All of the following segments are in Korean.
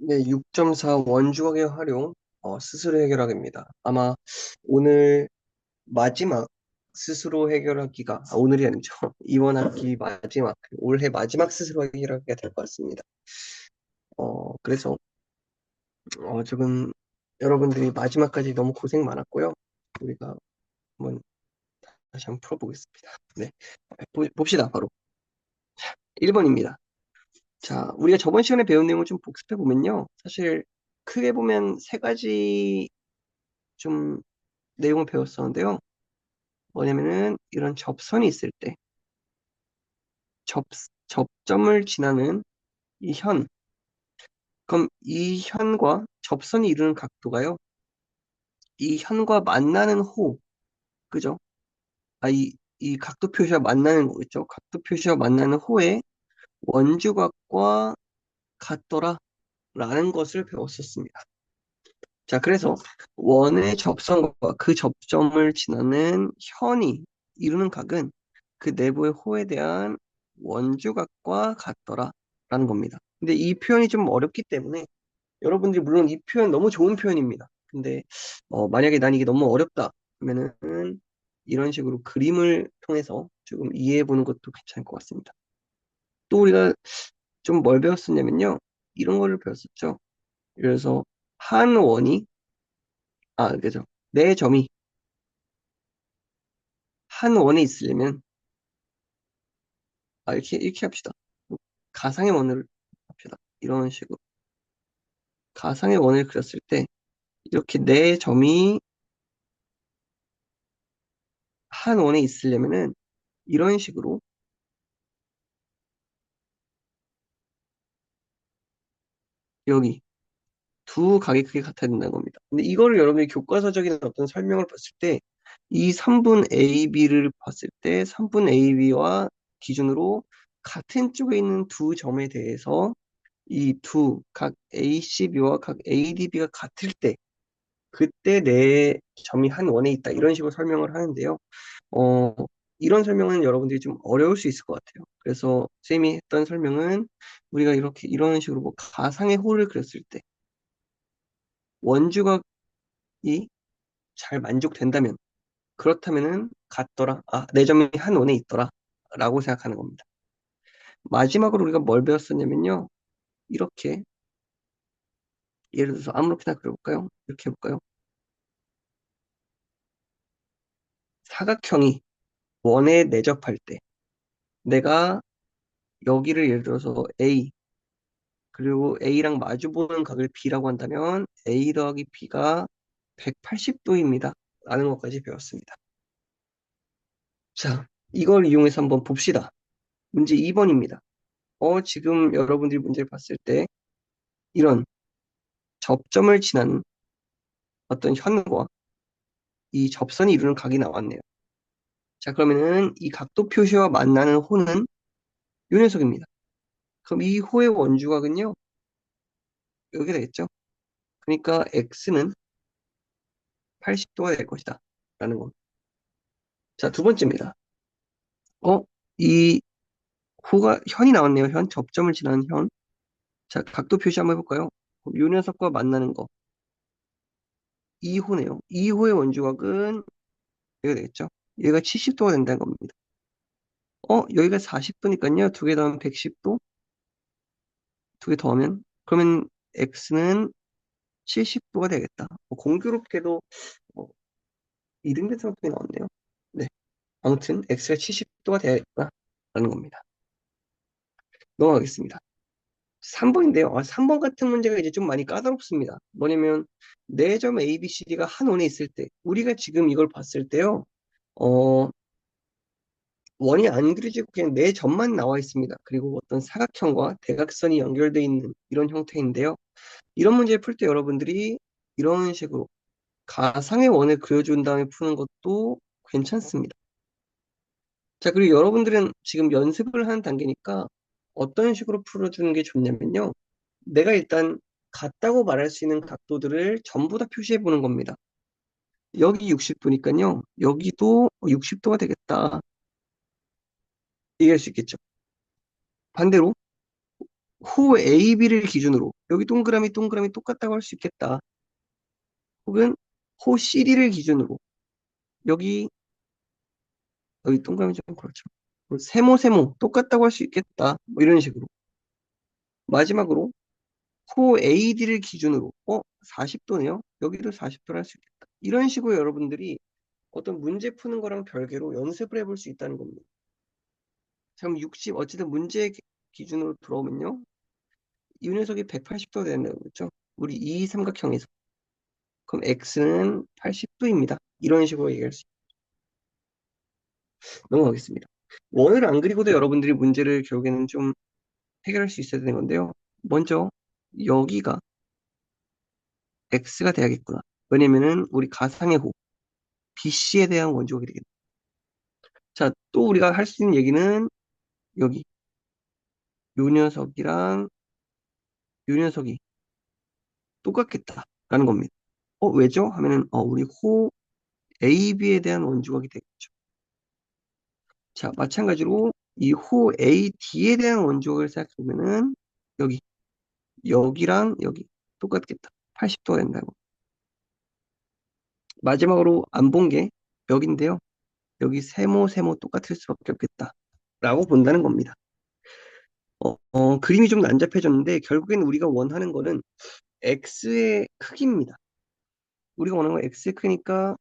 네, 6.4 원주각의 활용, 어, 스스로 해결하기입니다. 아마 오늘 마지막 스스로 해결하기가, 아, 오늘이 아니죠. 이번 학기 마지막, 올해 마지막 스스로 해결하기가 될 것 같습니다. 어, 그래서, 어, 지금 여러분들이 마지막까지 너무 고생 많았고요. 우리가 한번 다시 한번 풀어보겠습니다. 네. 보, 봅시다, 바로. 1번입니다. 자, 우리가 저번 시간에 배운 내용을 좀 복습해 보면요. 사실 크게 보면 세 가지 좀 내용을 배웠었는데요. 뭐냐면은 이런 접선이 있을 때 접, 접점을 지나는 이 현. 그럼 이 현과 접선이 이루는 각도가요. 이 현과 만나는 호. 그죠? 아, 이, 이 각도 표시와 만나는 거겠죠? 각도 표시와 만나는 호의 원주각과 같더라. 라는 것을 배웠었습니다. 자, 그래서 원의 접선과 그 접점을 지나는 현이 이루는 각은 그 내부의 호에 대한 원주각과 같더라 라는 겁니다. 근데 이 표현이 좀 어렵기 때문에 여러분들이 물론 이 표현 너무 좋은 표현입니다. 근데 어, 만약에 난 이게 너무 어렵다 그러면은 이런 식으로 그림을 통해서 조금 이해해 보는 것도 괜찮을 것 같습니다. 또 우리가 좀 뭘 배웠었냐면요. 이런 거를 배웠었죠. 그래서 한 원이 아 그죠 내 점이 한 원에 있으려면 아 이렇게 이렇게 합시다. 가상의 원을 합시다. 이런 식으로 가상의 원을 그렸을 때 이렇게 내 점이 한 원에 있으려면은 이런 식으로 여기 두 각의 크기 같아야 된다는 겁니다. 근데 이거를 여러분이 교과서적인 어떤 설명을 봤을 때 이 3분 AB를 봤을 때 3분 AB와 기준으로 같은 쪽에 있는 두 점에 대해서 이 두 각 ACB와 각 ADB가 같을 때 그때 내 점이 한 원에 있다 이런 식으로 설명을 하는데요. 어, 이런 설명은 여러분들이 좀 어려울 수 있을 것 같아요. 그래서 쌤이 했던 설명은 우리가 이렇게 이런 식으로 뭐 가상의 홀을 그렸을 때 원주각이 잘 만족된다면 그렇다면은 같더라. 아, 내 점이 한 원에 있더라. 라고 생각하는 겁니다. 마지막으로 우리가 뭘 배웠었냐면요. 이렇게 예를 들어서 아무렇게나 그려볼까요? 이렇게 해볼까요? 사각형이 원에 내접할 때 내가 여기를 예를 들어서 A 그리고 A랑 마주보는 각을 B라고 한다면 A 더하기 B가 180도입니다. 라는 것까지 배웠습니다. 자, 이걸 이용해서 한번 봅시다. 문제 2번입니다. 어, 지금 여러분들이 문제를 봤을 때 이런 접점을 지난 어떤 현과 이 접선이 이루는 각이 나왔네요. 자, 그러면은 이 각도 표시와 만나는 호는 요 녀석입니다. 그럼 이 호의 원주각은요, 여기 되겠죠? 그러니까 x는 80도가 될 것이다. 라는 겁니다. 자, 두 번째입니다. 어, 이 호가, 현이 나왔네요. 현, 접점을 지나는 현. 자, 각도 표시 한번 해볼까요? 요 녀석과 만나는 거. 2호네요. 2호의 원주각은 여기가 되겠죠? 얘가 70도가 된다는 겁니다. 어, 여기가 40도니까요. 두 개 더하면 110도? 두 개 더하면? 그러면 x는 70도가 되겠다. 뭐 공교롭게도 뭐 이등변 성분이 나왔네요. 네. 아무튼 x가 70도가 되야겠다라는 겁니다. 넘어가겠습니다. 3번인데요. 아, 3번 같은 문제가 이제 좀 많이 까다롭습니다. 뭐냐면 네점 A, B, C, D가 한 원에 있을 때 우리가 지금 이걸 봤을 때요. 어, 원이 안 그려지고 그냥 네 점만 나와 있습니다. 그리고 어떤 사각형과 대각선이 연결되어 있는 이런 형태인데요. 이런 문제 풀 때 여러분들이 이런 식으로 가상의 원을 그려준 다음에 푸는 것도 괜찮습니다. 자, 그리고 여러분들은 지금 연습을 하는 단계니까 어떤 식으로 풀어주는 게 좋냐면요. 내가 일단 같다고 말할 수 있는 각도들을 전부 다 표시해 보는 겁니다. 여기 60도니까요. 여기도 60도가 되겠다. 얘기할 수 있겠죠. 반대로 호 AB를 기준으로 여기 동그라미 동그라미 똑같다고 할 수 있겠다. 혹은 호 CD를 기준으로 여기 여기 동그라미 좀 그렇죠. 뭐 세모 세모 똑같다고 할 수 있겠다. 뭐 이런 식으로. 마지막으로 호 AD를 기준으로 어 40도네요. 여기도 40도를 할 수 있겠다. 이런 식으로 여러분들이 어떤 문제 푸는 거랑 별개로 연습을 해볼 수 있다는 겁니다. 그럼 60 어쨌든 문제 기준으로 들어오면요. 이 녀석이 180도가 된다는 거죠. 우리 이 삼각형에서. 그럼 x는 80도입니다. 이런 식으로 얘기할 수 있습니다. 넘어가겠습니다. 원을 안 그리고도 여러분들이 문제를 결국에는 좀 해결할 수 있어야 되는 건데요. 먼저 여기가 x가 돼야겠구나. 왜냐면은 우리 가상의 호 BC에 대한 원조가 되겠다. 자, 또 우리가 할 수 있는 얘기는 여기 요 녀석이랑 요 녀석이 똑같겠다라는 겁니다. 어, 왜죠? 하면은 어, 우리 호 AB에 대한 원주각이 되겠죠. 자, 마찬가지로 이 호 AD에 대한 원주각을 생각해보면은 여기 여기랑 여기 똑같겠다. 80도가 된다고. 마지막으로 안 본 게 여기인데요. 여기 세모 세모 똑같을 수밖에 없겠다. 라고 본다는 겁니다. 어, 어, 그림이 좀 난잡해졌는데 결국엔 우리가 원하는 거는 x의 크기입니다. 우리가 원하는 건 x의 크니까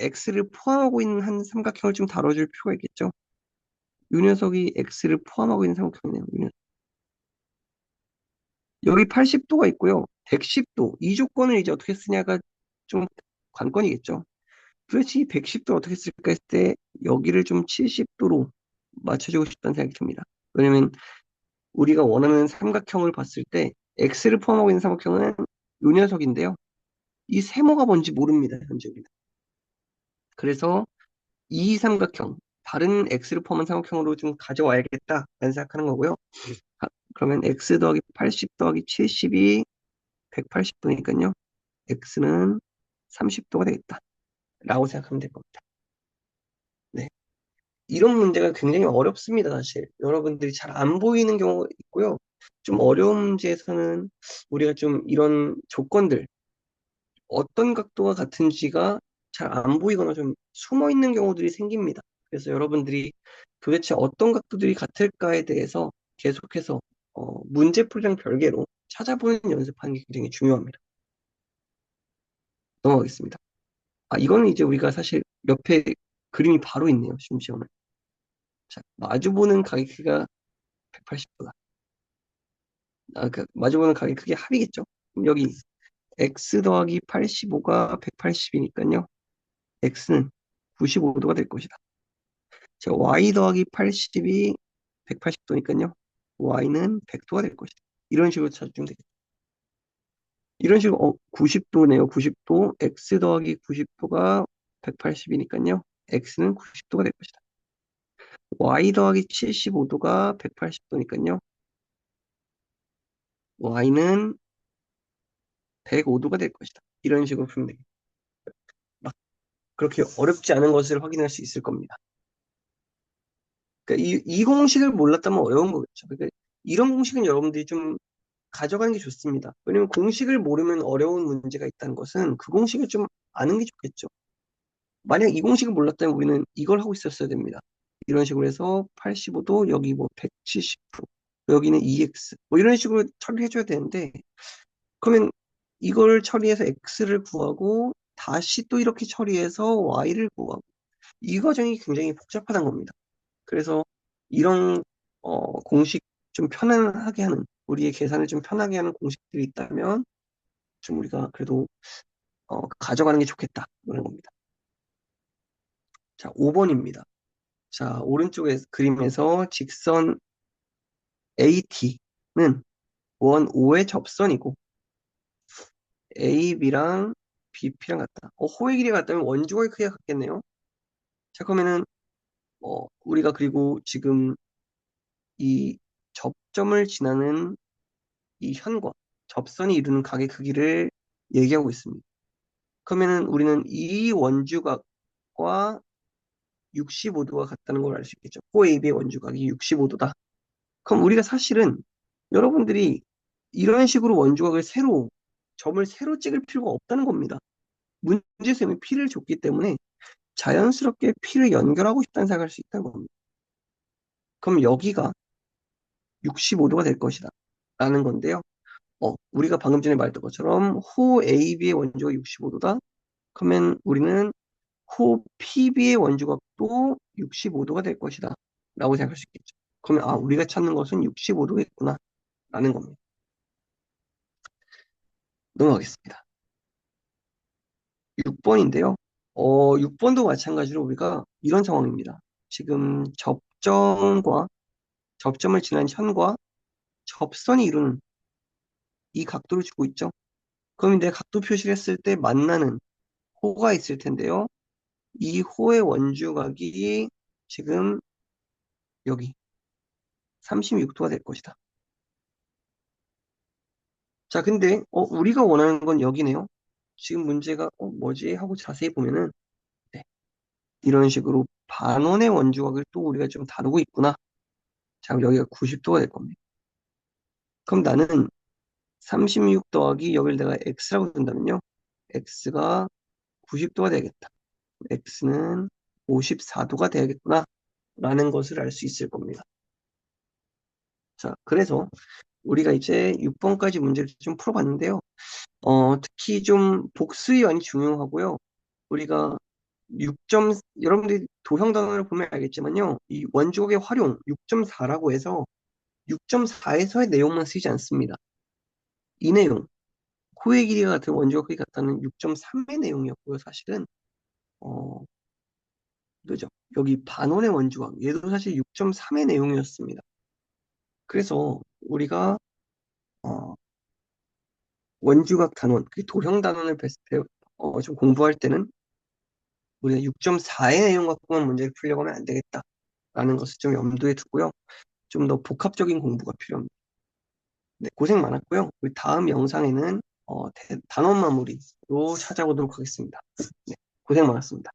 x를 포함하고 있는 한 삼각형을 좀 다뤄줄 필요가 있겠죠. 이 녀석이 x를 포함하고 있는 삼각형이네요. 이 녀석. 여기 80도가 있고요. 110도. 이 조건을 이제 어떻게 쓰냐가 좀 관건이겠죠. 도대체 이 110도 어떻게 쓸까 했을 때 여기를 좀 70도로 맞춰주고 싶다는 생각이 듭니다. 왜냐면 우리가 원하는 삼각형을 봤을 때 x를 포함하고 있는 삼각형은 이 녀석인데요. 이 세모가 뭔지 모릅니다. 현재 우리는. 그래서 이 삼각형, 다른 x를 포함한 삼각형으로 좀 가져와야겠다라는 생각하는 거고요. 아, 그러면 x 더하기 80 더하기 70이 180도니까요. x는 30도가 되겠다. 라고 생각하면 될 겁니다. 네. 이런 문제가 굉장히 어렵습니다, 사실. 여러분들이 잘 안 보이는 경우가 있고요. 좀 어려운 문제에서는 우리가 좀 이런 조건들, 어떤 각도가 같은지가 잘 안 보이거나 좀 숨어 있는 경우들이 생깁니다. 그래서 여러분들이 도대체 어떤 각도들이 같을까에 대해서 계속해서 어, 문제풀이랑 별개로 찾아보는 연습하는 게 굉장히 중요합니다. 넘어가겠습니다. 아, 이거는 이제 우리가 사실 옆에 그림이 바로 있네요. 심지어는. 자, 마주보는 가격 크기가 180도다. 아, 그, 마주보는 가격 크기 합이겠죠? 그럼 여기 x 더하기 85가 180이니까요. x는 95도가 될 것이다. 자, y 더하기 80이 180도니까요. y는 100도가 될 것이다. 이런 식으로 찾으면 되겠죠. 이런 식으로 어, 90도네요. 90도. x 더하기 90도가 180이니까요. x는 90도가 될 것이다. y 더하기 75도가 180도니까요. y는 105도가 될 것이다. 이런 식으로 풀면 되겠다. 막 그렇게 어렵지 않은 것을 확인할 수 있을 겁니다. 그러니까 이, 이 공식을 몰랐다면 어려운 거겠죠. 그러니까 이런 공식은 여러분들이 좀 가져가는 게 좋습니다. 왜냐면 공식을 모르면 어려운 문제가 있다는 것은 그 공식을 좀 아는 게 좋겠죠. 만약 이 공식을 몰랐다면 우리는 이걸 하고 있었어야 됩니다. 이런 식으로 해서 85도 여기 뭐 170도 여기는 EX 뭐 이런 식으로 처리해줘야 되는데 그러면 이걸 처리해서 X를 구하고 다시 또 이렇게 처리해서 Y를 구하고 이 과정이 굉장히 복잡하다는 겁니다. 그래서 이런 어, 공식 좀 편안하게 하는 우리의 계산을 좀 편하게 하는 공식들이 있다면 좀 우리가 그래도 어, 가져가는 게 좋겠다 그런 겁니다. 자, 5번입니다. 자, 오른쪽에 그림에서 직선 AT는 원 O의 접선이고 AB랑 BP랑 같다. 어, 호의 길이가 같다면 원주각의 크기가 같겠네요. 자, 그러면은 어, 우리가 그리고 지금 이 접점을 지나는 이 현과 접선이 이루는 각의 크기를 얘기하고 있습니다. 그러면은 우리는 이 원주각과 65도가 같다는 걸 알 수 있겠죠. OAB의 원주각이 65도다. 그럼 우리가 사실은 여러분들이 이런 식으로 원주각을 새로, 점을 새로 찍을 필요가 없다는 겁니다. 문제쌤이 P를 줬기 때문에 자연스럽게 P를 연결하고 싶다는 생각을 할 수 있다는 겁니다. 그럼 여기가 65도가 될 것이다. 라는 건데요. 어, 우리가 방금 전에 말했던 것처럼 호 AB의 원주가 65도다. 그러면 우리는 호 PB의 원주각도 65도가 될 것이다. 라고 생각할 수 있겠죠. 그러면 아, 우리가 찾는 것은 65도겠구나. 라는 겁니다. 넘어가겠습니다. 6번인데요. 어, 6번도 마찬가지로 우리가 이런 상황입니다. 지금 접점과 접점을 지난 현과 접선이 이루는 이 각도를 주고 있죠. 그럼 이제 각도 표시를 했을 때 만나는 호가 있을 텐데요. 이 호의 원주각이 지금 여기 36도가 될 것이다. 자, 근데 어, 우리가 원하는 건 여기네요. 지금 문제가 어, 뭐지? 하고 자세히 보면은 네, 이런 식으로 반원의 원주각을 또 우리가 좀 다루고 있구나. 자, 그럼 여기가 90도가 될 겁니다. 그럼 나는 36 더하기 여기를 내가 x라고 둔다면요. x가 90도가 되겠다. x는 54도가 되겠구나. 라는 것을 알 수 있을 겁니다. 자, 그래서 우리가 이제 6번까지 문제를 좀 풀어봤는데요. 어, 특히 좀 복수위원이 중요하고요. 우리가 6점, 여러분들이 도형 단원을 보면 알겠지만요. 이 원주각의 활용 6.4라고 해서 6.4에서의 내용만 쓰이지 않습니다. 이 내용, 코의 길이가 같은 크기 같다는 6.3의 내용이었고요. 사실은 어, 그죠? 여기 반원의 원주각, 얘도 사실 6.3의 내용이었습니다. 그래서 우리가 어, 원주각 단원, 그 도형 단원을 배, 배, 어, 좀 공부할 때는 우리가 6.4의 내용 갖고만 문제를 풀려고 하면 안 되겠다라는 것을 좀 염두에 두고요. 좀 더 복합적인 공부가 필요합니다. 네, 고생 많았고요. 우리 다음 영상에는 어, 대, 단원 마무리로 찾아오도록 하겠습니다. 네, 고생 많았습니다.